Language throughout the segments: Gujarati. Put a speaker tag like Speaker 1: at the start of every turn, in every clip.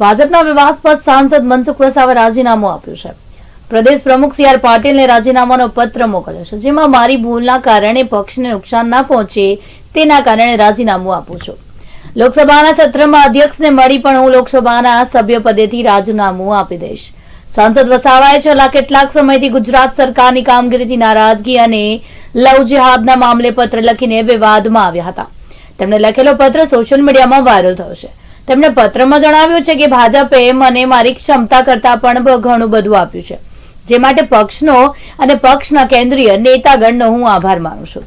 Speaker 1: ભાજપના વિવાદાસ્પદ સાંસદ મનસુખ વસાવા રાજીનામું આપ્યું છે. પ્રદેશ પ્રમુખ સી આર પાટીલને રાજીનામાનો પત્ર મોકલ્યો છે. જેમાં મારી ભૂલના કારણે પક્ષને નુકસાન ના પહોંચે તેના કારણે રાજીનામું આપું છું. લોકસભાના સત્રમાં અધ્યક્ષને મળી પણ હું લોકસભાના સભ્ય પદેથી રાજીનામું આપી દઈશ. સાંસદ વસાવાએ છેલ્લા કેટલાક સમયથી ગુજરાત સરકારની કામગીરીથી નારાજગી અને લવ જેહાદના મામલે પત્ર લખીને વિવાદમાં આવ્યા હતા. તેમણે લખેલો પત્ર સોશિયલ મીડિયામાં વાયરલ થયો છે. તેમણે પત્રમાં જણાવ્યું છે કે ભાજપે મને મારી ક્ષમતા કરતા પણ ઘણું બધું આપ્યું છે. જે માટે પક્ષનો અને પક્ષના કેન્દ્રીય નેતાગણનો હું આભાર માનું છું.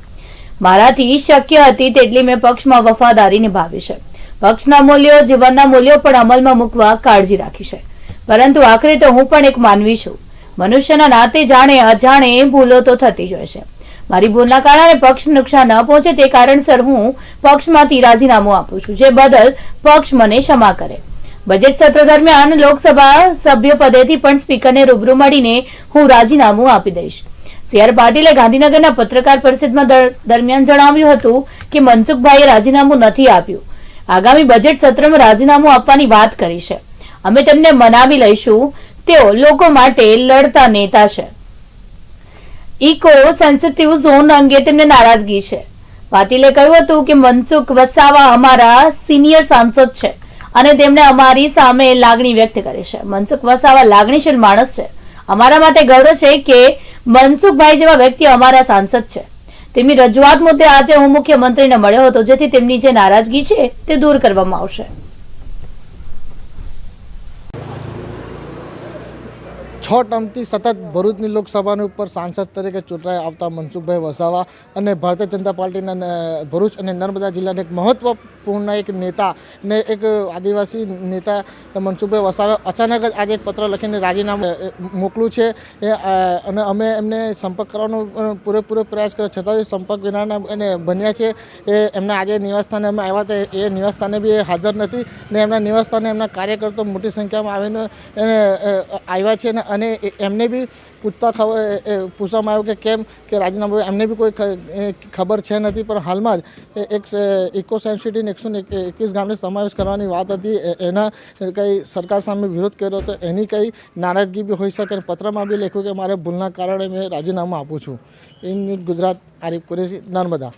Speaker 1: મારાથી શક્ય હતી તેટલી મેં પક્ષમાં વફાદારી નિભાવી છે. પક્ષના મૂલ્યો, જીવનના મૂલ્યો પણ અમલમાં મૂકવા કાળજી રાખી છે. પરંતુ આખરે તો હું પણ એક માનવી છું. મનુષ્યના નાતે જાણે અજાણે ભૂલો તો થતી જ હોય છે. મારી ભૂલના કારણે પક્ષ નુકસાન ન પહોંચે તે કારણસર હું પક્ષમાંથી રાજીનામું આપું છું. જે બદલ પક્ષ મને ક્ષમા કરે. બજેટ સત્ર દરમિયાન લોકસભા સભ્ય પદેથી પણ સ્પીકરને રૂબરૂ મળીને હું રાજીનામું આપી દઈશ. સી પાટીલે ગાંધીનગરના પત્રકાર પરિષદમાં દરમિયાન જણાવ્યું હતું કે મનસુખભાઈએ રાજીનામું નથી આપ્યું. આગામી બજેટ સત્રમાં રાજીનામું આપવાની વાત કરી છે. અમે તેમને મનાવી લઈશું. તેઓ લોકો માટે લડતા નેતા છે. ઇકો સેન્સિટિવ ઝોન અંગે તેમને નારાજગી છે. પાટીલે કહ્યું હતું કે મનસુખ વસાવા અમારા સિનિયર સાંસદ છે અને તેમણે અમારી સામે લાગણી વ્યક્ત કરી છે. મનસુખ વસાવા લાગણીશીલ માણસ છે. અમારા માટે ગૌરવ છે કે મનસુખભાઈ જેવા વ્યક્તિ અમારા સાંસદ છે. તેમની રજૂઆત મુદ્દે આજે હું મુખ્યમંત્રીને મળ્યો હતો, જેથી તેમની જે નારાજગી છે તે દૂર કરવામાં આવશે.
Speaker 2: છ ટર્મથી સતત ભરૂચની લોકસભાની ઉપર સાંસદ તરીકે ચૂંટાઈ આવતા મનસુખભાઈ વસાવા અને ભારતીય જનતા પાર્ટીના ભરૂચ અને નર્મદા જિલ્લાના એક મહત્વપૂર્ણ એક નેતા ને એક આદિવાસી નેતા મનસુખભાઈ વસાવા અચાનક જ આજે એક પત્ર લખીને રાજીનામું મોકલું છે. અને અમે એમને સંપર્ક કરવાનો પૂરેપૂરો પ્રયાસ કર્યો. છતાં સંપર્ક વિનાના એને બન્યા છે. એ એમના આજે નિવાસસ્થાને અમે આવ્યા હતા. એ નિવાસસ્થાને બી હાજર નથી ને એમના નિવાસસ્થાને એમના કાર્યકર્તો મોટી સંખ્યામાં આવીને એને આવ્યા છે ને અને એમને બી પૂછતા પૂછવામાં આવ્યું કે કેમ કે રાજીનામું એમને બી કોઈ ખબર છે નથી, પણ હાલમાં જ એક ઇકો સાયન્સ સિટીને એકસો એક- એકવીસ ગામને સમાવેશ કરવાની વાત હતી. એના કંઈ સરકાર સામે વિરોધ કર્યો હતો એની કંઈ નારાજગી બી હોઈ શકે. પત્રમાં બી લખ્યું કે મારે ભૂલના કારણે મેં રાજીનામું આપું છું. ઇન ગુજરાત આરિફ કુરેશી, નર્મદા.